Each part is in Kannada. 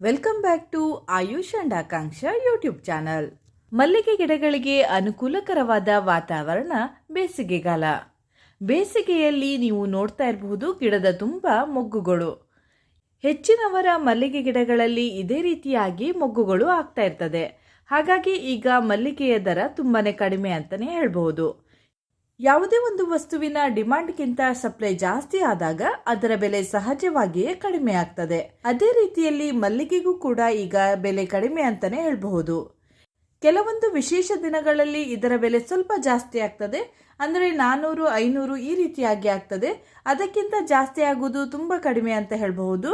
Welcome back to Ayush and Akanksha YouTube channel. ಮಲ್ಲಿಗೆ ಗಿಡಗಳಿಗೆ ಅನುಕೂಲಕರವಾದ ವಾತಾವರಣ ಬೇಸಿಗೆಗಾಲ. ಬೇಸಿಗೆಯಲ್ಲಿ ನೀವು ನೋಡ್ತಾ ಇರಬಹುದು ಗಿಡದ ತುಂಬ ಮೊಗ್ಗುಗಳು. ಹೆಚ್ಚಿನವರ ಮಲ್ಲಿಗೆ ಗಿಡಗಳಲ್ಲಿ ಇದೇ ರೀತಿಯಾಗಿ ಮೊಗ್ಗುಗಳು ಆಗ್ತಾ ಇರ್ತದೆ. ಹಾಗಾಗಿ ಈಗ ಮಲ್ಲಿಗೆಯ ದರ ತುಂಬಾ ಕಡಿಮೆ ಅಂತಲೇ ಹೇಳ್ಬಹುದು. ಯಾವುದೇ ಒಂದು ವಸ್ತುವಿನ ಡಿಮಾಂಡ್ಗಿಂತ ಸಪ್ಲೈ ಜಾಸ್ತಿ ಆದಾಗ ಅದರ ಬೆಲೆ ಸಹಜವಾಗಿಯೇ ಕಡಿಮೆ ಆಗ್ತದೆ. ಅದೇ ರೀತಿಯಲ್ಲಿ ಮಲ್ಲಿಗೆಗೂ ಕೂಡ ಈಗ ಬೆಲೆ ಕಡಿಮೆ ಅಂತಾನೆ ಹೇಳಬಹುದು. ಕೆಲವೊಂದು ವಿಶೇಷ ದಿನಗಳಲ್ಲಿ ಇದರ ಬೆಲೆ ಸ್ವಲ್ಪ ಜಾಸ್ತಿ ಆಗ್ತದೆ. ಅಂದರೆ ನಾನ್ನೂರು ಐನೂರು ಈ ರೀತಿಯಾಗಿ ಆಗ್ತದೆ. ಅದಕ್ಕಿಂತ ಜಾಸ್ತಿ ಆಗುವುದು ತುಂಬ ಕಡಿಮೆ ಅಂತ ಹೇಳಬಹುದು.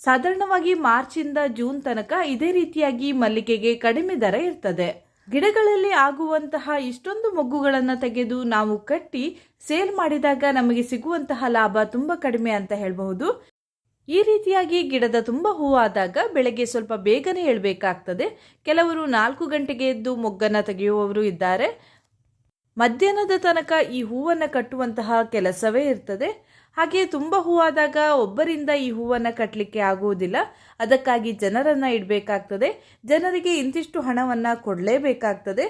ಸಾಧಾರಣವಾಗಿ ಮಾರ್ಚಿಂದ ಜೂನ್ ತನಕ ಇದೇ ರೀತಿಯಾಗಿ ಮಲ್ಲಿಗೆಗೆ ಕಡಿಮೆ ದರ ಇರ್ತದೆ. ಗಿಡಗಳಲ್ಲಿ ಆಗುವಂತಹ ಇಷ್ಟೊಂದು ಮೊಗ್ಗುಗಳನ್ನು ತೆಗೆದು ನಾವು ಕಟ್ಟಿ ಸೇಲ್ ಮಾಡಿದಾಗ ನಮಗೆ ಸಿಗುವಂತಹ ಲಾಭ ತುಂಬ ಕಡಿಮೆ ಅಂತ ಹೇಳಬಹುದು. ಈ ರೀತಿಯಾಗಿ ಗಿಡದ ತುಂಬ ಹೂವಾದಾಗ ಬೆಳಗ್ಗೆ ಸ್ವಲ್ಪ ಬೇಗನೆ ಹೇಳಬೇಕಾಗ್ತದೆ ಕೆಲವರು ನಾಲ್ಕು ಗಂಟೆಗೆ ಎದ್ದು ಮೊಗ್ಗನ್ನು ತೆಗೆಯುವವರು ಇದ್ದಾರೆ. ಮಧ್ಯಾಹ್ನದ ತನಕ ಈ ಹೂವನ್ನು ಕಟ್ಟುವಂತಹ ಕೆಲಸವೇ ಇರ್ತದೆ. ಹಾಗೆ ತುಂಬ ಹೂವಾದಾಗ ಒಬ್ಬರಿಂದ ಈ ಹೂವನ್ನು ಕಟ್ಟಲಿಕ್ಕೆ ಆಗುವುದಿಲ್ಲ. ಅದಕ್ಕಾಗಿ ಜನರನ್ನು ಇಡಬೇಕಾಗ್ತದೆ. ಜನರಿಗೆ ಇಂತಿಷ್ಟು ಹಣವನ್ನು ಕೊಡಲೇಬೇಕಾಗ್ತದೆ.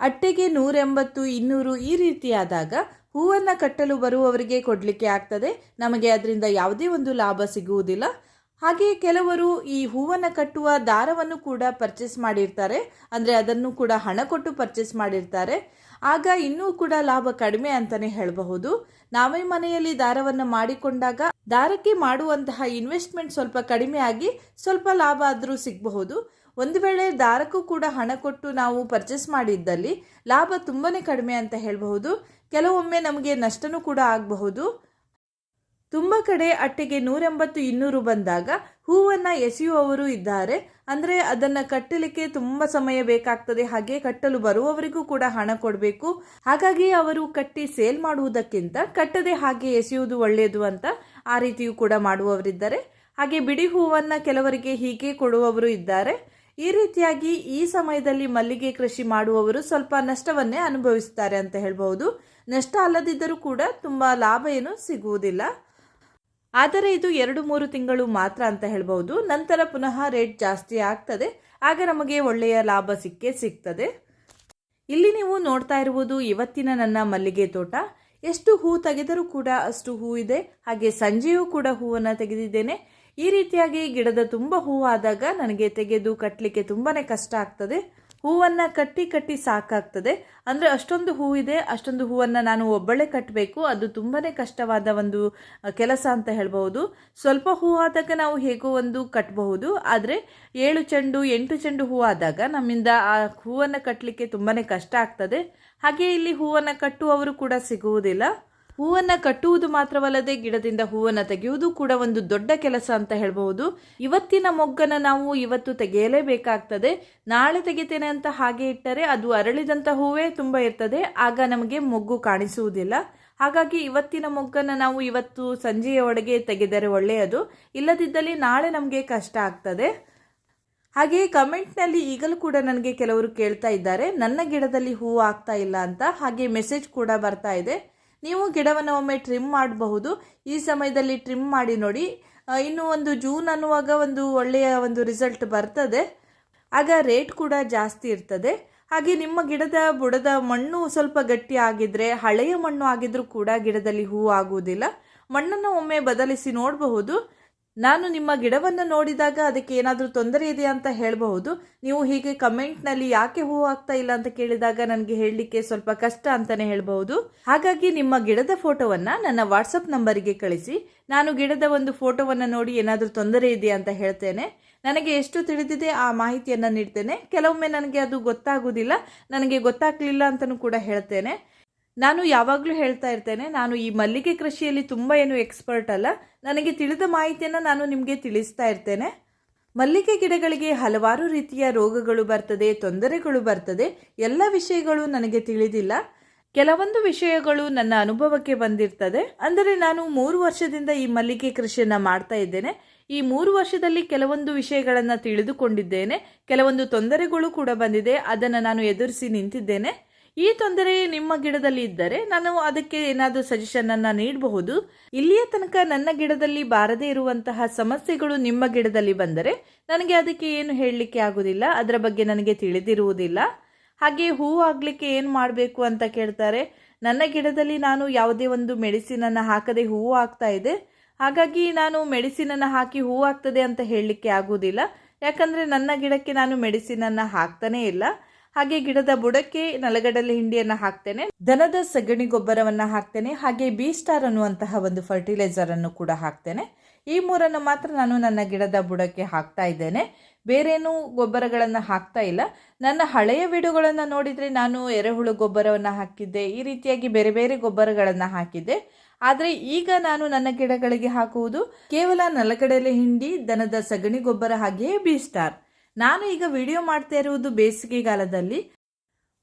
ಅಟ್ಟೆಗೆ ನೂರೆಂಬತ್ತು, ಇನ್ನೂರು ಈ ರೀತಿಯಾದಾಗ ಹೂವನ್ನು ಕಟ್ಟಲು ಬರುವವರಿಗೆ ಕೊಡಲಿಕ್ಕೆ ಆಗ್ತದೆ. ನಮಗೆ ಅದರಿಂದ ಯಾವುದೇ ಒಂದು ಲಾಭ ಸಿಗುವುದಿಲ್ಲ. ಹಾಗೆಯೇ ಕೆಲವರು ಈ ಹೂವನ್ನು ಕಟ್ಟುವ ದಾರವನ್ನು ಕೂಡ ಪರ್ಚೇಸ್ ಮಾಡಿರ್ತಾರೆ. ಅಂದರೆ ಅದನ್ನು ಕೂಡ ಹಣ ಕೊಟ್ಟು ಪರ್ಚೇಸ್ ಮಾಡಿರ್ತಾರೆ. ಆಗ ಇನ್ನೂ ಕೂಡ ಲಾಭ ಕಡಿಮೆ ಅಂತಾನೆ ಹೇಳಬಹುದು. ನಾವೇ ಮನೆಯಲ್ಲಿ ದಾರವನ್ನು ಮಾಡಿಕೊಂಡಾಗ ದಾರಕ್ಕೆ ಮಾಡುವಂತಹ ಇನ್ವೆಸ್ಟ್ಮೆಂಟ್ ಸ್ವಲ್ಪ ಕಡಿಮೆ ಆಗಿ ಸ್ವಲ್ಪ ಲಾಭ ಆದರೂ ಸಿಗಬಹುದು. ಒಂದು ವೇಳೆ ದಾರಕ್ಕೂ ಕೂಡ ಹಣ ಕೊಟ್ಟು ನಾವು ಪರ್ಚೇಸ್ ಮಾಡಿದ್ದಲ್ಲಿ ಲಾಭ ತುಂಬಾ ಕಡಿಮೆ ಅಂತ ಹೇಳಬಹುದು. ಕೆಲವೊಮ್ಮೆ ನಮಗೆ ನಷ್ಟನೂ ಕೂಡ ಆಗಬಹುದು. ತುಂಬ ಕಡೆ ಅಟ್ಟೆಗೆ ನೂರೆಂಬತ್ತು ಇನ್ನೂರು ಬಂದಾಗ ಹೂವನ್ನು ಎಸೆಯುವವರು ಇದ್ದಾರೆ. ಅಂದರೆ ಅದನ್ನು ಕಟ್ಟಲಿಕ್ಕೆ ತುಂಬ ಸಮಯ ಬೇಕಾಗ್ತದೆ. ಹಾಗೆ ಕಟ್ಟಲು ಬರುವವರಿಗೂ ಕೂಡ ಹಣ ಕೊಡಬೇಕು. ಹಾಗಾಗಿ ಅವರು ಕಟ್ಟಿ ಸೇಲ್ ಮಾಡುವುದಕ್ಕಿಂತ ಕಟ್ಟದೆ ಹಾಗೆ ಎಸೆಯುವುದು ಒಳ್ಳೆಯದು ಅಂತ ಆ ರೀತಿಯೂ ಕೂಡ ಮಾಡುವವರಿದ್ದಾರೆ. ಹಾಗೆ ಬಿಡಿ ಹೂವನ್ನು ಕೆಲವರಿಗೆ ಹೀಗೆ ಕೊಡುವವರು ಇದ್ದಾರೆ. ಈ ರೀತಿಯಾಗಿ ಈ ಸಮಯದಲ್ಲಿ ಮಲ್ಲಿಗೆ ಕೃಷಿ ಮಾಡುವವರು ಸ್ವಲ್ಪ ನಷ್ಟವನ್ನೇ ಅನುಭವಿಸುತ್ತಾರೆ ಅಂತ ಹೇಳ್ಬಹುದು. ನಷ್ಟ ಅಲ್ಲದಿದ್ದರೂ ಕೂಡ ತುಂಬ ಲಾಭ ಏನು ಸಿಗುವುದಿಲ್ಲ. ಆದರೆ ಇದು ಎರಡು ಮೂರು ತಿಂಗಳು ಮಾತ್ರ ಅಂತ ಹೇಳ್ಬೋದು. ನಂತರ ಪುನಃ ರೇಟ್ ಜಾಸ್ತಿ ಆಗ್ತದೆ. ಆಗ ನಮಗೆ ಒಳ್ಳೆಯ ಲಾಭ ಸಿಕ್ಕೇ ಸಿಗ್ತದೆ. ಇಲ್ಲಿ ನೀವು ನೋಡ್ತಾ ಇರುವುದು ಇವತ್ತಿನ ನನ್ನ ಮಲ್ಲಿಗೆ ತೋಟ. ಎಷ್ಟು ಹೂ ತೆಗೆದರೂ ಕೂಡ ಅಷ್ಟು ಹೂ ಇದೆ. ಹಾಗೆ ಸಂಜೆಯೂ ಕೂಡ ಹೂವನ್ನು ತೆಗೆದಿದ್ದೇನೆ. ಈ ರೀತಿಯಾಗಿ ಗಿಡದ ತುಂಬ ಹೂವಾದಾಗ ನನಗೆ ತೆಗೆದು ಕಟ್ಟಲಿಕ್ಕೆ ತುಂಬಾ ಕಷ್ಟ ಆಗ್ತದೆ. ಹೂವನ್ನು ಕಟ್ಟಿ ಕಟ್ಟಿ ಸಾಕಾಗ್ತದೆ. ಅಂದರೆ ಅಷ್ಟೊಂದು ಹೂವಿದೆ ಅಷ್ಟೊಂದು ಹೂವನ್ನು ನಾನು ಒಬ್ಬಳೆ ಕಟ್ಟಬೇಕು ಅದು ತುಂಬಾ ಕಷ್ಟವಾದ ಒಂದು ಕೆಲಸ ಅಂತ ಹೇಳ್ಬಹುದು. ಸ್ವಲ್ಪ ಹೂ ಆದಾಗ ನಾವು ಹೇಗೋ ಒಂದು ಕಟ್ಟಬಹುದು ಆದರೆ ಏಳು ಚೆಂಡು, ಎಂಟು ಚೆಂಡು ಹೂವಾದಾಗ ನಮ್ಮಿಂದ ಆ ಹೂವನ್ನು ಕಟ್ಟಲಿಕ್ಕೆ ತುಂಬಾ ಕಷ್ಟ ಆಗ್ತದೆ. ಹಾಗೆ ಇಲ್ಲಿ ಹೂವನ್ನು ಕಟ್ಟುವವರು ಕೂಡ ಸಿಗುವುದಿಲ್ಲ. ಹೂವನ್ನು ಕಟ್ಟುವುದು ಮಾತ್ರವಲ್ಲದೆ ಗಿಡದಿಂದ ಹೂವನ್ನು ತೆಗೆಯುವುದು ಕೂಡ ಒಂದು ದೊಡ್ಡ ಕೆಲಸ ಅಂತ ಹೇಳಬಹುದು. ಇವತ್ತಿನ ಮೊಗ್ಗನ ನಾವು ಇವತ್ತು ತೆಗೆಯಲೇಬೇಕಾಗ್ತದೆ. ನಾಳೆ ತೆಗಿತೇನೆ ಅಂತ ಹಾಗೆ ಇಟ್ಟರೆ ಅದು ಅರಳಿದಂಥ ಹೂವೇ ತುಂಬ ಇರ್ತದೆ. ಆಗ ನಮಗೆ ಮೊಗ್ಗು ಕಾಣಿಸುವುದಿಲ್ಲ. ಹಾಗಾಗಿ ಇವತ್ತಿನ ಮೊಗ್ಗನ್ನು ನಾವು ಇವತ್ತು ಸಂಜೆಯ ಒಳಗೆ ತೆಗೆದರೆ ಒಳ್ಳೆಯದು. ಇಲ್ಲದಿದ್ದಲ್ಲಿ ನಾಳೆ ನಮಗೆ ಕಷ್ಟ ಆಗ್ತದೆ. ಹಾಗೆಯೇ ಕಮೆಂಟ್ನಲ್ಲಿ ಈಗಲೂ ಕೂಡ ನನಗೆ ಕೆಲವರು ಕೇಳ್ತಾ ಇದ್ದಾರೆ. ನನ್ನ ಗಿಡದಲ್ಲಿ ಹೂವು ಆಗ್ತಾ ಇಲ್ಲ ಅಂತ. ಹಾಗೆ ಮೆಸೇಜ್ ಕೂಡ ಬರ್ತಾ ಇದೆ. ನೀವು ಗಿಡವನ್ನು ಒಮ್ಮೆ ಟ್ರಿಮ್ ಮಾಡಬಹುದು. ಈ ಸಮಯದಲ್ಲಿ ಟ್ರಿಮ್ ಮಾಡಿ ನೋಡಿ. ಇನ್ನು ಒಂದು ಜೂನ್ ಅನ್ನುವಾಗ ಒಂದು ಒಳ್ಳೆಯ ಒಂದು ರಿಸಲ್ಟ್ ಬರ್ತದೆ. ಆಗ ರೇಟ್ ಕೂಡ ಜಾಸ್ತಿ ಇರ್ತದೆ. ಹಾಗೆ ನಿಮ್ಮ ಗಿಡದ ಬುಡದ ಮಣ್ಣು ಸ್ವಲ್ಪ ಗಟ್ಟಿ ಆಗಿದ್ರೆ, ಹಳೆಯ ಮಣ್ಣು ಆಗಿದ್ರೂ ಕೂಡ ಗಿಡದಲ್ಲಿ ಹೂ ಆಗುವುದಿಲ್ಲ. ಮಣ್ಣನ್ನು ಒಮ್ಮೆ ಬದಲಿಸಿ ನೋಡಬಹುದು. ನಾನು ನಿಮ್ಮ ಗಿಡವನ್ನು ನೋಡಿದಾಗ ಅದಕ್ಕೆ ಏನಾದರೂ ತೊಂದರೆ ಇದೆಯಾ ಅಂತ ಹೇಳಬಹುದು. ನೀವು ಹೀಗೆ ಕಮೆಂಟ್ನಲ್ಲಿ ಯಾಕೆ ಹೂವು ಆಗ್ತಾ ಇಲ್ಲ ಅಂತ ಕೇಳಿದಾಗ ನನಗೆ ಹೇಳಲಿಕ್ಕೆ ಸ್ವಲ್ಪ ಕಷ್ಟ ಅಂತಲೇ ಹೇಳಬಹುದು. ಹಾಗಾಗಿ ನಿಮ್ಮ ಗಿಡದ ಫೋಟೋವನ್ನು ನನ್ನ ವಾಟ್ಸಪ್ ನಂಬರಿಗೆ ಕಳಿಸಿ. ನಾನು ಗಿಡದ ಒಂದು ಫೋಟೋವನ್ನು ನೋಡಿ ಏನಾದರೂ ತೊಂದರೆ ಇದೆಯಾ ಅಂತ ಹೇಳ್ತೇನೆ. ನನಗೆ ಎಷ್ಟು ತಿಳಿದಿದೆ ಆ ಮಾಹಿತಿಯನ್ನು ನೀಡ್ತೇನೆ. ಕೆಲವೊಮ್ಮೆ ನನಗೆ ಅದು ಗೊತ್ತಾಗುವುದಿಲ್ಲ ನನಗೆ ಗೊತ್ತಾಗಲಿಲ್ಲ ಅಂತಲೂ ಕೂಡ ಹೇಳ್ತೇನೆ. ನಾನು ಯಾವಾಗಲೂ ಹೇಳ್ತಾ ಇರ್ತೇನೆ, ನಾನು ಈ ಮಲ್ಲಿಗೆ ಕೃಷಿಯಲ್ಲಿ ತುಂಬ ಏನು ಎಕ್ಸ್ಪರ್ಟ್ ಅಲ್ಲ. ನನಗೆ ತಿಳಿದ ಮಾಹಿತಿಯನ್ನು ನಾನು ನಿಮಗೆ ತಿಳಿಸ್ತಾ ಇರ್ತೇನೆ. ಮಲ್ಲಿಗೆ ಗಿಡಗಳಿಗೆ ಹಲವಾರು ರೀತಿಯ ರೋಗಗಳು ಬರ್ತದೆ, ತೊಂದರೆಗಳು ಬರ್ತದೆ. ಎಲ್ಲ ವಿಷಯಗಳು ನನಗೆ ತಿಳಿದಿಲ್ಲ. ಕೆಲವೊಂದು ವಿಷಯಗಳು ನನ್ನ ಅನುಭವಕ್ಕೆ ಬಂದಿರ್ತದೆ. ಅಂದರೆ ನಾನು ಮೂರು ವರ್ಷದಿಂದ ಈ ಮಲ್ಲಿಗೆ ಕೃಷಿಯನ್ನು ಮಾಡ್ತಾ ಇದ್ದೇನೆ. ಈ ಮೂರು ವರ್ಷದಲ್ಲಿ ಕೆಲವೊಂದು ವಿಷಯಗಳನ್ನು ತಿಳಿದುಕೊಂಡಿದ್ದೇನೆ. ಕೆಲವೊಂದು ತೊಂದರೆಗಳು ಕೂಡ ಬಂದಿದೆ. ಅದನ್ನು ನಾನು ಎದುರಿಸಿ ನಿಂತಿದ್ದೇನೆ. ಈ ತೊಂದರೆ ನಿಮ್ಮ ಗಿಡದಲ್ಲಿ ಇದ್ದರೆ ನಾನು ಅದಕ್ಕೆ ಏನಾದರೂ ಸಜೆಷನನ್ನು ನೀಡಬಹುದು. ಇಲ್ಲಿಯ ತನಕ ನನ್ನ ಗಿಡದಲ್ಲಿ ಬಾರದೇ ಇರುವಂತಹ ಸಮಸ್ಯೆಗಳು ನಿಮ್ಮ ಗಿಡದಲ್ಲಿ ಬಂದರೆ ನನಗೆ ಅದಕ್ಕೆ ಏನು ಹೇಳಲಿಕ್ಕೆ ಆಗೋದಿಲ್ಲ, ಅದರ ಬಗ್ಗೆ ನನಗೆ ತಿಳಿದಿರುವುದಿಲ್ಲ. ಹಾಗೆ ಹೂವು ಆಗಲಿಕ್ಕೆ ಏನು ಮಾಡಬೇಕು ಅಂತ ಕೇಳ್ತಾರೆ. ನನ್ನ ಗಿಡದಲ್ಲಿ ನಾನು ಯಾವುದೇ ಒಂದು ಮೆಡಿಸಿನನ್ನು ಹಾಕದೆ ಹೂವು ಆಗ್ತಾ ಇದೆ. ಹಾಗಾಗಿ ನಾನು ಮೆಡಿಸಿನನ್ನು ಹಾಕಿ ಹೂವು ಆಗ್ತದೆ ಅಂತ ಹೇಳಲಿಕ್ಕೆ ಆಗುವುದಿಲ್ಲ ಯಾಕಂದರೆ ನನ್ನ ಗಿಡಕ್ಕೆ ನಾನು ಮೆಡಿಸಿನನ್ನು ಹಾಕ್ತಾನೇ ಇಲ್ಲ. ಹಾಗೆ ಗಿಡದ ಬುಡಕ್ಕೆ ನಲಗಡಲೆ ಹಿಂಡಿಯನ್ನು ಹಾಕ್ತೇನೆ. ದನದ ಸಗಣಿ ಗೊಬ್ಬರವನ್ನು ಹಾಕ್ತೇನೆ. ಹಾಗೆ ಬಿ ಸ್ಟಾರ್ ಅನ್ನುವಂತಹ ಒಂದು ಫರ್ಟಿಲೈಸರ್ ಅನ್ನು ಕೂಡ ಹಾಕ್ತೇನೆ. ಈ ಮೂರನ್ನು ಮಾತ್ರ ನಾನು ನನ್ನ ಗಿಡದ ಬುಡಕ್ಕೆ ಹಾಕ್ತಾ ಇದ್ದೇನೆ. ಬೇರೇನೂ ಗೊಬ್ಬರಗಳನ್ನು ಹಾಕ್ತಾ ಇಲ್ಲ. ನನ್ನ ಹಳೆಯ ವಿಡಿಯೋಗಳನ್ನು ನೋಡಿದರೆ ನಾನು ಎರೆಹುಳು ಗೊಬ್ಬರವನ್ನು ಹಾಕಿದ್ದೆ. ಈ ರೀತಿಯಾಗಿ ಬೇರೆ ಬೇರೆ ಗೊಬ್ಬರಗಳನ್ನು ಹಾಕಿದ್ದೆ. ಆದರೆ ಈಗ ನಾನು ನನ್ನ ಗಿಡಗಳಿಗೆ ಹಾಕುವುದು ಕೇವಲ ನಲಗಡಲೆ ಹಿಂಡಿ, ದನದ ಸಗಣಿ ಗೊಬ್ಬರ ಹಾಗೆಯೇ ಬಿ ಸ್ಟಾರ್ ನಾನು ಈಗ ವಿಡಿಯೋ ಮಾಡ್ತಾ ಇರುವುದು ಬೇಸಿಗೆಗಾಲದಲ್ಲಿ.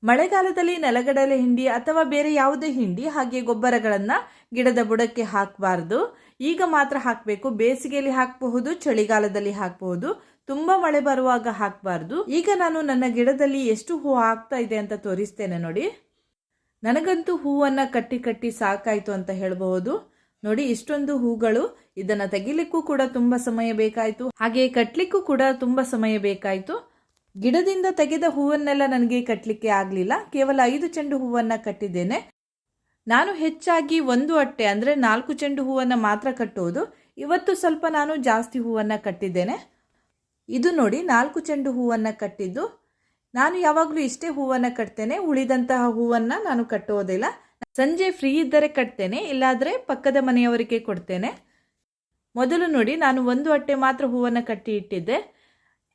ಮಳೆಗಾಲದಲ್ಲಿ ನೆಲಗಡಲೆ ಹಿಂಡಿ ಅಥವಾ ಬೇರೆ ಯಾವುದೇ ಹಿಂಡಿ, ಹಾಗೆ ಗೊಬ್ಬರಗಳನ್ನು ಗಿಡದ ಬುಡಕ್ಕೆ ಹಾಕಬಾರ್ದು. ಈಗ ಮಾತ್ರ ಹಾಕಬೇಕು. ಬೇಸಿಗೆಯಲ್ಲಿ ಹಾಕಬಹುದು, ಚಳಿಗಾಲದಲ್ಲಿ ಹಾಕಬಹುದು. ತುಂಬ ಮಳೆ ಬರುವಾಗ ಹಾಕಬಾರ್ದು. ಈಗ ನಾನು ನನ್ನ ಗಿಡದಲ್ಲಿ ಎಷ್ಟು ಹೂ ಆಗ್ತಾ ಇದೆ ಅಂತ ತೋರಿಸ್ತೇನೆ ನೋಡಿ. ನನಗಂತೂ ಹೂವನ್ನು ಕಟ್ಟಿ ಕಟ್ಟಿ ಸಾಕಾಯಿತು ಅಂತ ಹೇಳಬಹುದು. ನೋಡಿ, ಇಷ್ಟೊಂದು ಹೂಗಳು ಇದನ್ನು ತೆಗಿಲಿಕ್ಕೂ ಕೂಡ ತುಂಬ ಸಮಯ ಬೇಕಾಯಿತು. ಹಾಗೆ ಕಟ್ಟಲಿಕ್ಕೂ ಕೂಡ ತುಂಬ ಸಮಯ ಬೇಕಾಯಿತು. ಗಿಡದಿಂದ ತೆಗೆದ ಹೂವನ್ನೆಲ್ಲ ನನಗೆ ಕಟ್ಟಲಿಕ್ಕೆ ಆಗಲಿಲ್ಲ. ಕೇವಲ ಐದು ಚೆಂಡು ಹೂವನ್ನು ಕಟ್ಟಿದ್ದೇನೆ. ನಾನು ಹೆಚ್ಚಾಗಿ ಒಂದು ಅಟ್ಟೆ, ಅಂದರೆ ನಾಲ್ಕು ಚೆಂಡು ಹೂವನ್ನು ಮಾತ್ರ ಕಟ್ಟುವುದು ಇವತ್ತು ಸ್ವಲ್ಪ ನಾನು ಜಾಸ್ತಿ ಹೂವನ್ನು ಕಟ್ಟಿದ್ದೇನೆ. ಇದು ನೋಡಿ, ನಾಲ್ಕು ಚೆಂಡು ಹೂವನ್ನು ಕಟ್ಟಿದ್ದು. ನಾನು ಯಾವಾಗಲೂ ಇಷ್ಟೇ ಹೂವನ್ನು ಕಟ್ತೇನೆ. ಉಳಿದಂತಹ ಹೂವನ್ನು ನಾನು ಕಟ್ಟುವುದಿಲ್ಲ ಸಂಜೆ ಫ್ರೀ ಇದ್ದರೆ ಕಟ್ತೇನೆ, ಇಲ್ಲಾದರೆ ಪಕ್ಕದ ಮನೆಯವರಿಗೆ ಕೊಡ್ತೇನೆ. ಮೊದಲು ನೋಡಿ, ನಾನು ಒಂದು ಅಟ್ಟೆ ಮಾತ್ರ ಹೂವನ್ನು ಕಟ್ಟಿ ಇಟ್ಟಿದ್ದೆ.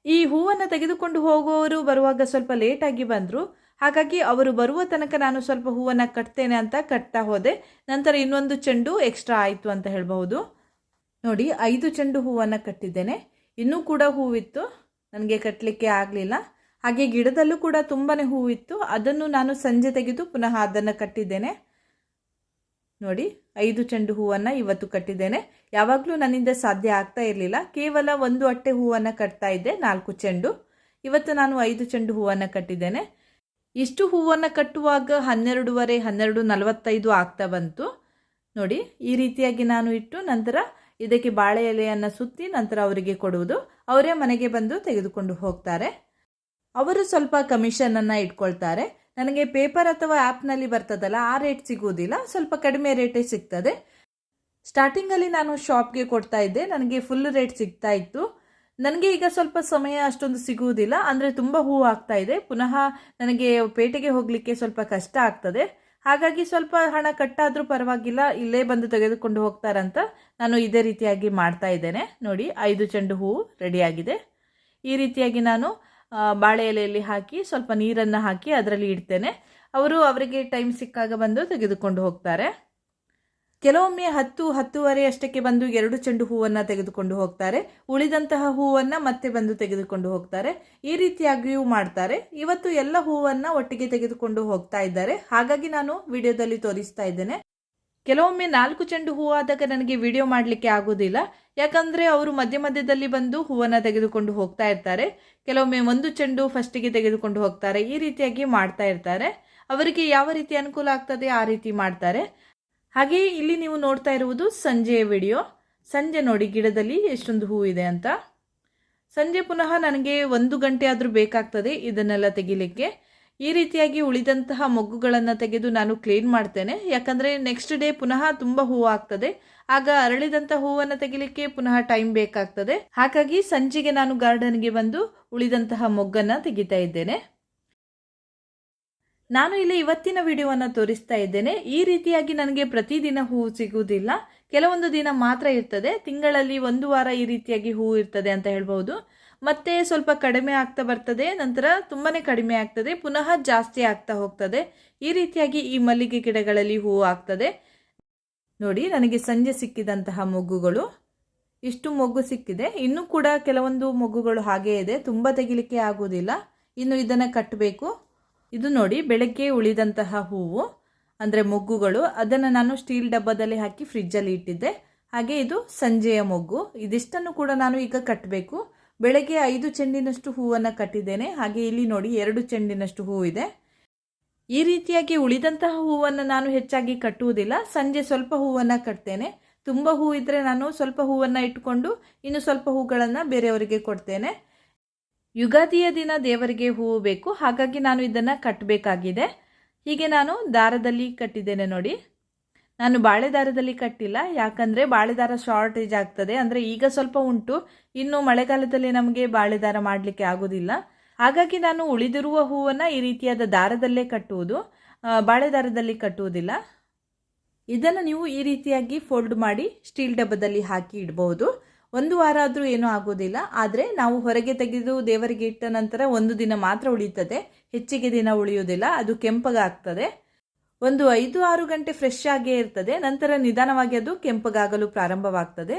ಈ ಹೂವನ್ನು ತೆಗೆದುಕೊಂಡು ಹೋಗುವವರು ಬರುವಾಗ ಸ್ವಲ್ಪ ಲೇಟಾಗಿ ಬಂದರು. ಹಾಗಾಗಿ ಅವರು ಬರುವ ತನಕ ನಾನು ಸ್ವಲ್ಪ ಹೂವನ್ನು ಕಟ್ತೇನೆ ಅಂತ ಕಟ್ತಾ ಹೋದೆ. ನಂತರ ಇನ್ನೊಂದು ಚೆಂಡು ಎಕ್ಸ್ಟ್ರಾ ಆಯಿತು ಅಂತ ಹೇಳಬಹುದು. ನೋಡಿ, ಐದು ಚೆಂಡು ಹೂವನ್ನು ಕಟ್ಟಿದ್ದೇನೆ. ಇನ್ನೂ ಕೂಡ ಹೂವಿತ್ತು. ನನಗೆ ಕಟ್ಟಲಿಕ್ಕೆ ಆಗಲಿಲ್ಲ. ಹಾಗೆ ಗಿಡದಲ್ಲೂ ಕೂಡ ತುಂಬಾ ಹೂವಿತ್ತು. ಅದನ್ನು ನಾನು ಸಂಜೆ ತೆಗೆದು ಪುನಃ ಅದನ್ನು ಕಟ್ಟಿದ್ದೇನೆ. ನೋಡಿ, ಐದು ಚೆಂಡು ಹೂವನ್ನು ಇವತ್ತು ಕಟ್ಟಿದ್ದೇನೆ. ಯಾವಾಗಲೂ ನನ್ನಿಂದ ಸಾಧ್ಯ ಆಗ್ತಾ ಇರಲಿಲ್ಲ. ಕೇವಲ ಒಂದು ಅಟ್ಟೆ ಹೂವನ್ನು ಕಟ್ತಾ ಇದ್ದೆ, ನಾಲ್ಕು ಚೆಂಡು. ಇವತ್ತು ನಾನು ಐದು ಚೆಂಡು ಹೂವನ್ನು ಕಟ್ಟಿದ್ದೇನೆ. ಇಷ್ಟು ಹೂವನ್ನು ಕಟ್ಟುವಾಗ ಹನ್ನೆರಡೂವರೆ, ಹನ್ನೆರಡು ನಲವತ್ತೈದು ಆಗ್ತಾ ಬಂತು. ನೋಡಿ, ಈ ರೀತಿಯಾಗಿ ನಾನು ಇಟ್ಟು ನಂತರ ಇದಕ್ಕೆ ಬಾಳೆ ಎಲೆಯನ್ನು ಸುತ್ತಿ ನಂತರ ಅವರಿಗೆ ಕೊಡುವುದು. ಅವರೇ ಮನೆಗೆ ಬಂದು ತೆಗೆದುಕೊಂಡು ಹೋಗ್ತಾರೆ. ಅವರು ಸ್ವಲ್ಪ ಕಮಿಷನನ್ನು ಇಟ್ಕೊಳ್ತಾರೆ. ನನಗೆ ಪೇಪರ್ ಅಥವಾ ಆ್ಯಪ್ನಲ್ಲಿ ಬರ್ತದಲ್ಲ, ಆ ರೇಟ್ ಸಿಗುವುದಿಲ್ಲ. ಸ್ವಲ್ಪ ಕಡಿಮೆ ರೇಟೇ ಸಿಗ್ತದೆ. ಸ್ಟಾರ್ಟಿಂಗಲ್ಲಿ ನಾನು ಶಾಪ್ಗೆ ಕೊಡ್ತಾ ಇದ್ದೆ. ನನಗೆ ಫುಲ್ ರೇಟ್ ಸಿಗ್ತಾ ಇತ್ತು. ನನಗೆ ಈಗ ಸ್ವಲ್ಪ ಸಮಯ ಅಷ್ಟೊಂದು ಸಿಗುವುದಿಲ್ಲ. ಅಂದರೆ ತುಂಬ ಹೂ ಆಗ್ತಾ ಇದೆ. ಪುನಃ ನನಗೆ ಪೇಟೆಗೆ ಹೋಗಲಿಕ್ಕೆ ಸ್ವಲ್ಪ ಕಷ್ಟ ಆಗ್ತದೆ. ಹಾಗಾಗಿ ಸ್ವಲ್ಪ ಹಣ ಕಟ್ಟಾದರೂ ಪರವಾಗಿಲ್ಲ. ಇಲ್ಲೇ ಬಂದು ತೆಗೆದುಕೊಂಡು ಹೋಗ್ತಾರಂತ ನಾನು ಇದೇ ರೀತಿಯಾಗಿ ಮಾಡ್ತಾ ಇದ್ದೇನೆ. ನೋಡಿ, ಐದು ಚೆಂಡು ಹೂವು ರೆಡಿಯಾಗಿದೆ ಈ ರೀತಿಯಾಗಿ ನಾನು ಬಾಳೆ ಎಲೆಯಲ್ಲಿ ಹಾಕಿ ಸ್ವಲ್ಪ ನೀರನ್ನು ಹಾಕಿ ಅದರಲ್ಲಿ ಇಡ್ತೇನೆ. ಅವರು ಅವರಿಗೆ ಟೈಮ್ ಸಿಕ್ಕಾಗ ಬಂದು ತೆಗೆದುಕೊಂಡು ಹೋಗ್ತಾರೆ. ಕೆಲವೊಮ್ಮೆ ಹತ್ತು, ಹತ್ತುವರೆ ಅಷ್ಟಕ್ಕೆ ಬಂದು ಎರಡು ಚೆಂಡು ಹೂವನ್ನು ತೆಗೆದುಕೊಂಡು ಹೋಗ್ತಾರೆ. ಉಳಿದಂತಹ ಹೂವನ್ನು ಮತ್ತೆ ಬಂದು ತೆಗೆದುಕೊಂಡು ಹೋಗ್ತಾರೆ. ಈ ರೀತಿಯಾಗಿಯೂ ಮಾಡ್ತಾರೆ. ಇವತ್ತು ಎಲ್ಲ ಹೂವನ್ನು ಒಟ್ಟಿಗೆ ತೆಗೆದುಕೊಂಡು ಹೋಗ್ತಾ ಇದ್ದಾರೆ. ಹಾಗಾಗಿ ನಾನು ವಿಡಿಯೋದಲ್ಲಿ ತೋರಿಸ್ತಾ ಇದ್ದೇನೆ. ಕೆಲವೊಮ್ಮೆ ನಾಲ್ಕು ಚೆಂಡು ಹೂವಾದಾಗ ನನಗೆ ವಿಡಿಯೋ ಮಾಡಲಿಕ್ಕೆ ಆಗೋದಿಲ್ಲ. ಯಾಕಂದರೆ ಅವರು ಮಧ್ಯ ಮಧ್ಯದಲ್ಲಿ ಬಂದು ಹೂವನ್ನು ತೆಗೆದುಕೊಂಡು ಹೋಗ್ತಾ ಇರ್ತಾರೆ. ಕೆಲವೊಮ್ಮೆ ಒಂದು ಚೆಂಡು ಫಸ್ಟಿಗೆ ತೆಗೆದುಕೊಂಡು ಹೋಗ್ತಾರೆ. ಈ ರೀತಿಯಾಗಿ ಮಾಡ್ತಾ ಇರ್ತಾರೆ. ಅವರಿಗೆ ಯಾವ ರೀತಿ ಅನುಕೂಲ ಆಗ್ತದೆ ಆ ರೀತಿ ಮಾಡ್ತಾರೆ. ಹಾಗೆ ಇಲ್ಲಿ ನೀವು ನೋಡ್ತಾ ಇರುವುದು ಸಂಜೆಯ ವಿಡಿಯೋ. ಸಂಜೆ ನೋಡಿ ಗಿಡದಲ್ಲಿ ಎಷ್ಟೊಂದು ಹೂ ಇದೆ ಅಂತ. ಸಂಜೆ ಪುನಃ ನನಗೆ ಒಂದು ಗಂಟೆ ಆದರೂ ಬೇಕಾಗ್ತದೆ ಇದನ್ನೆಲ್ಲ ತೆಗಿಲಿಕ್ಕೆ. ಈ ರೀತಿಯಾಗಿ ಉಳಿದಂತಹ ಮೊಗ್ಗುಗಳನ್ನು ತೆಗೆದು ನಾನು ಕ್ಲೀನ್ ಮಾಡ್ತೇನೆ. ಯಾಕಂದರೆ ನೆಕ್ಸ್ಟ್ ಡೇ ಪುನಃ ತುಂಬ ಹೂವು ಆಗ್ತದೆ. ಆಗ ಅರಳಿದಂಥ ಹೂವನ್ನು ತೆಗಿಲಿಕ್ಕೆ ಪುನಃ ಟೈಮ್ ಬೇಕಾಗ್ತದೆ. ಹಾಗಾಗಿ ಸಂಜೆಗೆ ನಾನು ಗಾರ್ಡನ್ಗೆ ಬಂದು ಉಳಿದಂತಹ ಮೊಗ್ಗನ್ನು ತೆಗಿತಾ ಇದ್ದೇನೆ. ನಾನು ಇಲ್ಲಿ ಇವತ್ತಿನ ವಿಡಿಯೋವನ್ನು ತೋರಿಸ್ತಾ ಇದ್ದೇನೆ. ಈ ರೀತಿಯಾಗಿ ನನಗೆ ಪ್ರತಿದಿನ ಹೂವು ಸಿಗುವುದಿಲ್ಲ. ಕೆಲವೊಂದು ದಿನ ಮಾತ್ರ ಇರ್ತದೆ. ತಿಂಗಳಲ್ಲಿ ಒಂದು ವಾರ ಈ ರೀತಿಯಾಗಿ ಹೂವು ಇರ್ತದೆ ಅಂತ ಹೇಳ್ಬೋದು ಮತ್ತೆ ಸ್ವಲ್ಪ ಕಡಿಮೆ ಆಗ್ತಾ ಬರ್ತದೆ, ನಂತರ ತುಂಬಾ ಕಡಿಮೆ ಆಗ್ತದೆ, ಪುನಃ ಜಾಸ್ತಿ ಆಗ್ತಾ ಹೋಗ್ತದೆ. ಈ ರೀತಿಯಾಗಿ ಈ ಮಲ್ಲಿಗೆ ಗಿಡಗಳಲ್ಲಿ ಹೂವು ಆಗ್ತದೆ. ನೋಡಿ, ನನಗೆ ಸಂಜೆ ಸಿಕ್ಕಿದಂತಹ ಮೊಗ್ಗುಗಳು. ಇಷ್ಟು ಮೊಗ್ಗು ಸಿಕ್ಕಿದೆ. ಇನ್ನೂ ಕೂಡ ಕೆಲವೊಂದು ಮೊಗ್ಗುಗಳು ಹಾಗೇ ಇದೆ. ತುಂಬ ತೆಗಿಲಿಕ್ಕೆ ಆಗುವುದಿಲ್ಲ. ಇನ್ನು ಇದನ್ನು ಕಟ್ಟಬೇಕು. ಇದು ನೋಡಿ, ಬೆಳಗ್ಗೆ ಉಳಿದಂತಹ ಹೂವು, ಅಂದರೆ ಮೊಗ್ಗುಗಳು. ಅದನ್ನು ನಾನು ಸ್ಟೀಲ್ ಡಬ್ಬದಲ್ಲಿ ಹಾಕಿ ಫ್ರಿಜ್ಜಲ್ಲಿ ಇಟ್ಟಿದ್ದೆ. ಹಾಗೆ ಇದು ಸಂಜೆಯ ಮೊಗ್ಗು. ಇದಿಷ್ಟನ್ನು ಕೂಡ ನಾನು ಈಗ ಕಟ್ಟಬೇಕು. ಬೆಳಗ್ಗೆ ಐದು ಚೆಂಡಿನಷ್ಟು ಹೂವನ್ನು ಕಟ್ಟಿದ್ದೇನೆ. ಹಾಗೆ ಇಲ್ಲಿ ನೋಡಿ ಎರಡು ಚೆಂಡಿನಷ್ಟು ಹೂವು ಇದೆ. ಈ ರೀತಿಯಾಗಿ ಉಳಿದಂತಹ ಹೂವನ್ನು ನಾನು ಹೆಚ್ಚಾಗಿ ಕಟ್ಟುವುದಿಲ್ಲ. ಸಂಜೆ ಸ್ವಲ್ಪ ಹೂವನ್ನು ಕಟ್ತೇನೆ. ತುಂಬ ಹೂ ಇದ್ದರೆ ನಾನು ಸ್ವಲ್ಪ ಹೂವನ್ನು ಇಟ್ಟುಕೊಂಡು ಇನ್ನು ಸ್ವಲ್ಪ ಹೂಗಳನ್ನು ಬೇರೆಯವರಿಗೆ ಕೊಡ್ತೇನೆ. ಯುಗಾದಿಯ ದಿನ ದೇವರಿಗೆ ಹೂವು ಬೇಕು. ಹಾಗಾಗಿ ನಾನು ಇದನ್ನು ಕಟ್ಟಬೇಕಾಗಿದೆ. ಹೀಗೆ ನಾನು ದಾರದಲ್ಲಿ ಕಟ್ಟಿದ್ದೇನೆ ನೋಡಿ. ನಾನು ಬಾಳೆ ದಾರದಲ್ಲಿ ಕಟ್ಟಿಲ್ಲ, ಯಾಕಂದರೆ ಬಾಳೆ ದಾರ ಶಾರ್ಟೇಜ್ ಆಗ್ತದೆ. ಅಂದರೆ ಈಗ ಸ್ವಲ್ಪ ಉಂಟು, ಇನ್ನು ಮಳೆಗಾಲದಲ್ಲಿ ನಮಗೆ ಬಾಳೆ ದಾರ ಮಾಡಲಿಕ್ಕೆ ಆಗೋದಿಲ್ಲ. ಹಾಗಾಗಿ ನಾನು ಉಳಿದಿರುವ ಹೂವನ್ನು ಈ ರೀತಿಯಾದ ದಾರದಲ್ಲೇ ಕಟ್ಟುವುದು ಬಾಳೆದಾರದಲ್ಲಿ ಬಾಳೆ ದಾರದಲ್ಲಿ ಕಟ್ಟುವುದಿಲ್ಲ. ಇದನ್ನು ನೀವು ಈ ರೀತಿಯಾಗಿ ಫೋಲ್ಡ್ ಮಾಡಿ ಸ್ಟೀಲ್ ಡಬ್ಬದಲ್ಲಿ ಹಾಕಿ ಇಡಬಹುದು ಒಂದು ವಾರ ಆದರೂ ಏನೂ ಆಗೋದಿಲ್ಲ. ಆದರೆ ನಾವು ಹೊರಗೆ ತೆಗೆದು ದೇವರಿಗೆ ಇಟ್ಟ ನಂತರ ಒಂದು ದಿನ ಮಾತ್ರ ಉಳಿಯುತ್ತದೆ. ಹೆಚ್ಚಿಗೆ ದಿನ ಉಳಿಯುವುದಿಲ್ಲ. ಅದು ಕೆಂಪಗಾಗ್ತದೆ ಒಂದು ಐದು ಆರು ಗಂಟೆ ಫ್ರೆಶ್ ಆಗೇ ಇರ್ತದೆ, ನಂತರ ನಿಧಾನವಾಗಿ ಅದು ಕೆಂಪಗಾಗಲು ಪ್ರಾರಂಭವಾಗ್ತದೆ.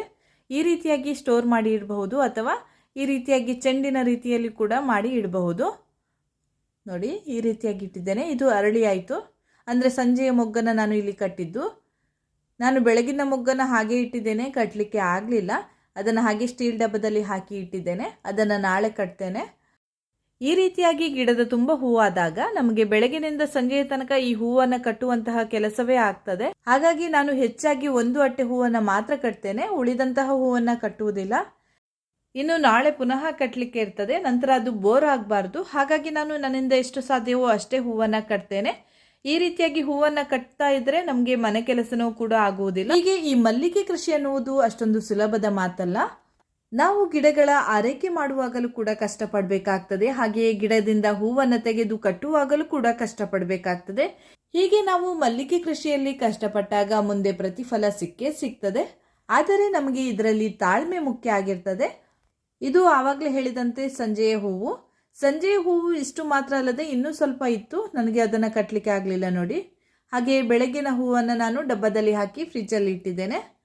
ಈ ರೀತಿಯಾಗಿ ಸ್ಟೋರ್ ಮಾಡಿ ಇಡಬಹುದು ಅಥವಾ ಈ ರೀತಿಯಾಗಿ ಚೆಂಡಿನ ರೀತಿಯಲ್ಲಿ ಕೂಡ ಮಾಡಿ ಇಡಬಹುದು. ನೋಡಿ, ಈ ರೀತಿಯಾಗಿ ಇಟ್ಟಿದ್ದೇನೆ. ಇದು ಅರಳಿ ಆಯಿತು. ಅಂದರೆ ಸಂಜೆಯ ಮೊಗ್ಗನ್ನು ನಾನು ಇಲ್ಲಿ ಕಟ್ಟಿದ್ದು. ನಾನು ಬೆಳಗಿನ ಮೊಗ್ಗನ್ನು ಹಾಗೆ ಇಟ್ಟಿದ್ದೇನೆ ಕಟ್ಟಲಿಕ್ಕೆ ಆಗಲಿಲ್ಲ. ಅದನ್ನು ಹಾಗೆ ಸ್ಟೀಲ್ ಡಬ್ಬದಲ್ಲಿ ಹಾಕಿ ಇಟ್ಟಿದ್ದೇನೆ. ಅದನ್ನು ನಾಳೆ ಕಟ್ತೇನೆ. ಈ ರೀತಿಯಾಗಿ ಗಿಡದ ತುಂಬ ಹೂವಾದಾಗ ನಮಗೆ ಬೆಳಗಿನಿಂದ ಸಂಜೆಯ ತನಕ ಈ ಹೂವನ್ನು ಕಟ್ಟುವಂತಹ ಕೆಲಸವೇ ಆಗ್ತದೆ. ಹಾಗಾಗಿ ನಾನು ಹೆಚ್ಚಾಗಿ ಒಂದು ಅಟ್ಟೆ ಹೂವನ್ನು ಮಾತ್ರ ಕಟ್ತೇನೆ. ಉಳಿದಂತಹ ಹೂವನ್ನು ಕಟ್ಟುವುದಿಲ್ಲ. ಇನ್ನು ನಾಳೆ ಪುನಃ ಕಟ್ಟಲಿಕ್ಕೆ ಇರ್ತದೆ. ನಂತರ ಅದು ಬೋರ್ ಆಗಬಾರ್ದು. ಹಾಗಾಗಿ ನಾನು ನನ್ನಿಂದ ಎಷ್ಟು ಸಾಧ್ಯವೋ ಅಷ್ಟೇ ಹೂವನ್ನು ಕಟ್ತೇನೆ. ಈ ರೀತಿಯಾಗಿ ಹೂವನ್ನು ಕಟ್ತಾ ಇದ್ರೆ ನಮಗೆ ಮನೆ ಕೆಲಸನೂ ಕೂಡ ಆಗುವುದಿಲ್ಲ. ಹೀಗೆ ಈ ಮಲ್ಲಿಗೆ ಕೃಷಿ ಅನ್ನುವುದು ಅಷ್ಟೊಂದು ಸುಲಭದ ಮಾತಲ್ಲ. ನಾವು ಗಿಡಗಳ ಆರೈಕೆ ಮಾಡುವಾಗಲೂ ಕೂಡ ಕಷ್ಟಪಡಬೇಕಾಗ್ತದೆ. ಹಾಗೆಯೇ ಗಿಡದಿಂದ ಹೂವನ್ನು ತೆಗೆದು ಕಟ್ಟುವಾಗಲೂ ಕೂಡ ಕಷ್ಟಪಡಬೇಕಾಗ್ತದೆ. ಹೀಗೆ ನಾವು ಮಲ್ಲಿಗೆ ಕೃಷಿಯಲ್ಲಿ ಕಷ್ಟಪಟ್ಟಾಗ ಮುಂದೆ ಪ್ರತಿಫಲ ಸಿಕ್ಕೇ ಸಿಗ್ತದೆ. ಆದರೆ ನಮಗೆ ಇದರಲ್ಲಿ ತಾಳ್ಮೆ ಮುಖ್ಯ ಆಗಿರ್ತದೆ. ಇದು ಆವಾಗಲೇ ಹೇಳಿದಂತೆ ಸಂಜೆಯ ಹೂವು. ಸಂಜೆಯ ಹೂವು ಇಷ್ಟು ಮಾತ್ರ ಅಲ್ಲದೆ ಇನ್ನೂ ಸ್ವಲ್ಪ ಇತ್ತು. ನನಗೆ ಅದನ್ನು ಕಟ್ಟಲಿಕ್ಕೆ ಆಗಲಿಲ್ಲ ನೋಡಿ. ಹಾಗೆಯೇ ಬೆಳಗಿನ ಹೂವನ್ನು ನಾನು ಡಬ್ಬದಲ್ಲಿ ಹಾಕಿ ಫ್ರಿಜ್ಜಲ್ಲಿ ಇಟ್ಟಿದ್ದೇನೆ.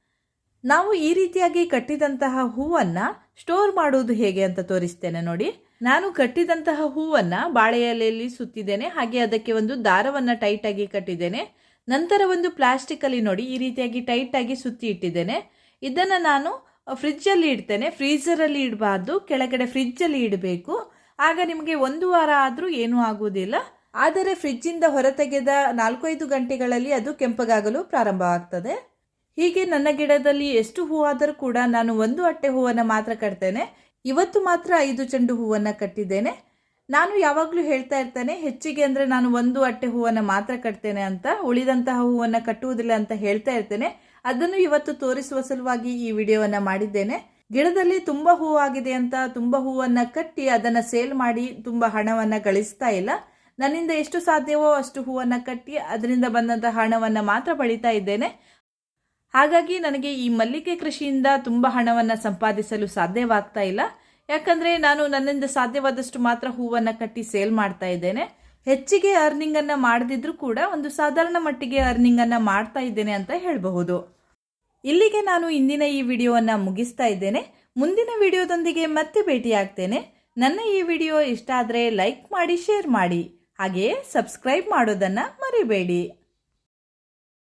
ನಾವು ಈ ರೀತಿಯಾಗಿ ಕಟ್ಟಿದಂತಹ ಹೂವನ್ನು ಸ್ಟೋರ್ ಮಾಡುವುದು ಹೇಗೆ ಅಂತ ತೋರಿಸ್ತೇನೆ ನೋಡಿ. ನಾನು ಕಟ್ಟಿದಂತಹ ಹೂವನ್ನು ಬಾಳೆ ಎಲೆಯಲ್ಲಿ ಸುತ್ತಿದ್ದೇನೆ, ಹಾಗೆ ಅದಕ್ಕೆ ಒಂದು ದಾರವನ್ನು ಟೈಟಾಗಿ ಕಟ್ಟಿದ್ದೇನೆ. ನಂತರ ಒಂದು ಪ್ಲಾಸ್ಟಿಕಲ್ಲಿ ನೋಡಿ ಈ ರೀತಿಯಾಗಿ ಟೈಟಾಗಿ ಸುತ್ತಿ ಇಟ್ಟಿದ್ದೇನೆ. ಇದನ್ನು ನಾನು ಫ್ರಿಜ್ಜಲ್ಲಿ ಇಡ್ತೇನೆ. ಫ್ರೀಝರಲ್ಲಿ ಇಡಬಾರ್ದು, ಕೆಳಗಡೆ ಫ್ರಿಜ್ಜಲ್ಲಿ ಇಡಬೇಕು. ಆಗ ನಿಮಗೆ ಒಂದು ವಾರ ಆದರೂ ಏನೂ ಆಗುವುದಿಲ್ಲ. ಆದರೆ ಫ್ರಿಜ್ಜಿಂದ ಹೊರತೆಗೆದ ನಾಲ್ಕೈದು ಗಂಟೆಗಳಲ್ಲಿ ಅದು ಕೆಂಪಗಾಗಲು ಪ್ರಾರಂಭವಾಗ್ತದೆ. ಹೀಗೆ ನನ್ನ ಗಿಡದಲ್ಲಿ ಎಷ್ಟು ಹೂವಾದರೂ ಕೂಡ ನಾನು ಒಂದು ಅಟ್ಟೆ ಹೂವನ್ನು ಮಾತ್ರ ಕಟ್ತೇನೆ. ಇವತ್ತು ಮಾತ್ರ ಐದು ಚೆಂಡು ಹೂವನ್ನು ಕಟ್ಟಿದ್ದೇನೆ. ನಾನು ಯಾವಾಗಲೂ ಹೇಳ್ತಾ ಇರ್ತೇನೆ, ಹೆಚ್ಚಿಗೆ ಅಂದರೆ ನಾನು ಒಂದು ಅಟ್ಟೆ ಹೂವನ್ನು ಮಾತ್ರ ಕಟ್ತೇನೆ ಅಂತ, ಉಳಿದಂತಹ ಹೂವನ್ನು ಕಟ್ಟುವುದಿಲ್ಲ ಅಂತ ಹೇಳ್ತಾ ಇರ್ತೇನೆ. ಅದನ್ನು ಇವತ್ತು ತೋರಿಸುವ ಸಲುವಾಗಿ ಈ ವಿಡಿಯೋವನ್ನು ಮಾಡಿದ್ದೇನೆ. ಗಿಡದಲ್ಲಿ ತುಂಬ ಆಗಿದೆ ಅಂತ, ತುಂಬ ಹೂವನ್ನು ಕಟ್ಟಿ ಅದನ್ನು ಸೇಲ್ ಮಾಡಿ ತುಂಬ ಹಣವನ್ನು ಗಳಿಸ್ತಾ ಇಲ್ಲ. ನನ್ನಿಂದ ಎಷ್ಟು ಸಾಧ್ಯವೋ ಅಷ್ಟು ಹೂವನ್ನು ಕಟ್ಟಿ, ಅದರಿಂದ ಬಂದಂತಹ ಹಣವನ್ನು ಮಾತ್ರ ಪಡಿತಾ ಇದ್ದೇನೆ. ಹಾಗಾಗಿ ನನಗೆ ಈ ಮಲ್ಲಿಗೆ ಕೃಷಿಯಿಂದ ತುಂಬ ಹಣವನ್ನು ಸಂಪಾದಿಸಲು ಸಾಧ್ಯವಾಗ್ತಾ ಇಲ್ಲ. ಯಾಕಂದರೆ ನಾನು ನನ್ನಿಂದ ಸಾಧ್ಯವಾದಷ್ಟು ಮಾತ್ರ ಹೂವನ್ನು ಕಟ್ಟಿ ಸೇಲ್ ಮಾಡ್ತಾ ಇದ್ದೇನೆ. ಹೆಚ್ಚಿಗೆ ಅರ್ನಿಂಗನ್ನು ಮಾಡದಿದ್ರೂ ಕೂಡ ಒಂದು ಸಾಧಾರಣ ಮಟ್ಟಿಗೆ ಅರ್ನಿಂಗನ್ನು ಮಾಡ್ತಾ ಇದ್ದೇನೆ ಅಂತ ಹೇಳಬಹುದು. ಇಲ್ಲಿಗೆ ನಾನು ಇಂದಿನ ಈ ವಿಡಿಯೋವನ್ನು ಮುಗಿಸ್ತಾ ಇದ್ದೇನೆ. ಮುಂದಿನ ವಿಡಿಯೋದೊಂದಿಗೆ ಮತ್ತೆ ಭೇಟಿಯಾಗ್ತೇನೆ. ನನ್ನ ಈ ವಿಡಿಯೋ ಇಷ್ಟ ಆದರೆ ಲೈಕ್ ಮಾಡಿ, ಶೇರ್ ಮಾಡಿ. ಹಾಗೆಯೇ ಸಬ್ಸ್ಕ್ರೈಬ್ ಮಾಡೋದನ್ನು ಮರಿಬೇಡಿ.